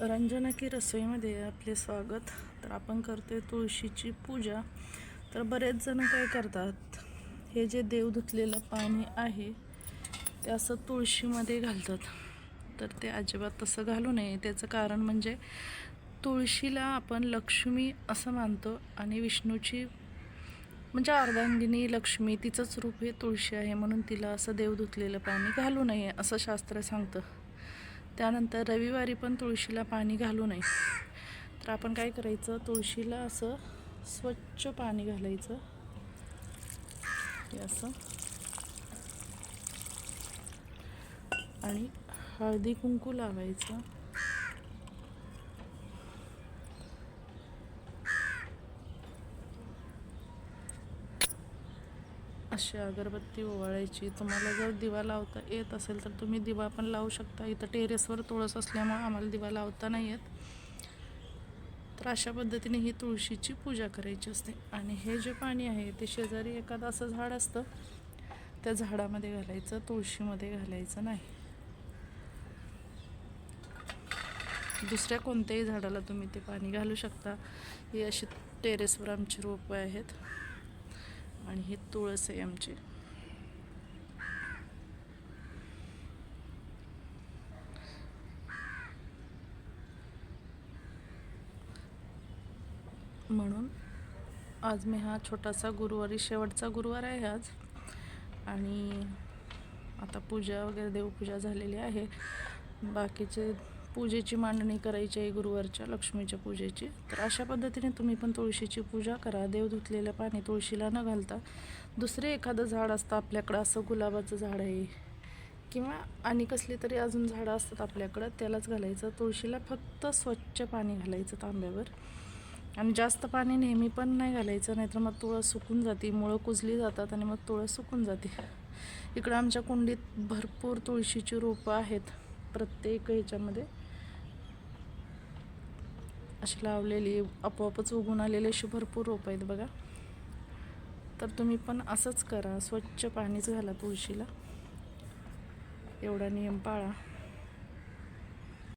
रंजना की रसोईमध्ये आपले स्वागत. तर आपण करतोय तुळशीची पूजा. तर बरेच जण काय करतात हे जे देव धुतलेलं पाणी आहे ते असं तुळशीमध्ये घालतात. तर ते अजिबात तसं घालू नये. त्याचं कारण म्हणजे तुळशीला आपण लक्ष्मी असं मानतो आणि विष्णूची म्हणजे अर्धांगिनी लक्ष्मी तिचंच रूप हे तुळशी आहे म्हणून तिला असं देव धुतलेलं पाणी घालू नये असं शास्त्र सांगतं. त्यानंतर रविवारी पण तुळशीला पाणी घालू नये. तर आपण काय करायचं? तुळशीला असं स्वच्छ पाणी घालायचं. हे असं. आणि हळदी कुंकू लावायचं. अशी अगरबत्ती ओवाळायची. तुम्हाला जर दिवा लावता येत असेल तर तुम्ही दिवा पण लावू शकता. इथं टेरेसवर तुळस असल्यामुळं आम्हाला दिवा लावता नाही येत. तर अशा पद्धतीने ही तुळशीची पूजा करायची असते. आणि हे जे पाणी आहे ते शेजारी एखादं असं झाड असतं त्या झाडामध्ये घालायचं तुळशीमध्ये घालायचं नाही. दुसऱ्या कोणत्याही झाडाला तुम्ही ते पाणी घालू शकता. ही अशी टेरेसवर आमची रोपं आहेत. आणि हे तुळस आहे आमची. म्हणून आज मी हा छोटासा गुरुवारी शेवटचा गुरुवार आहे आज. आणि आता पूजा वगैरे देवपूजा झालेली आहे. बाकीचे पूजेची मांडणी करायची आहे गुरुवारच्या लक्ष्मीच्या पूजेची. तर अशा पद्धतीने तुम्ही पण तुळशीची पूजा करा. देव धुतलेलं पाणी तुळशीला न घालता दुसरे एखादं झाड असतं आपल्याकडं असं गुलाबाचं झाड आहे. किंवा आणि कसली तरी अजून झाडं असतात आपल्याकडं त्यालाच घालायचं. तुळशीला फक्त स्वच्छ पाणी घालायचं तांब्यावर. आणि जास्त पाणी नेहमी पण नाही घालायचं नाहीतर मग तुळस सुकून जाते. मुळं कुजली जातात आणि मग तुळस सुकून जाते. इकडं आमच्या कुंडीत भरपूर तुळशीची रोपं आहेत प्रत्येक ह्याच्यामध्ये. अशी लावलेली आपोआपच उगून आलेले अशी भरपूर रोपं आहेत बघा. तर तुम्ही पण असंच करा. स्वच्छ पाणीच घाला तुळशीला. एवढा नियम पाळा.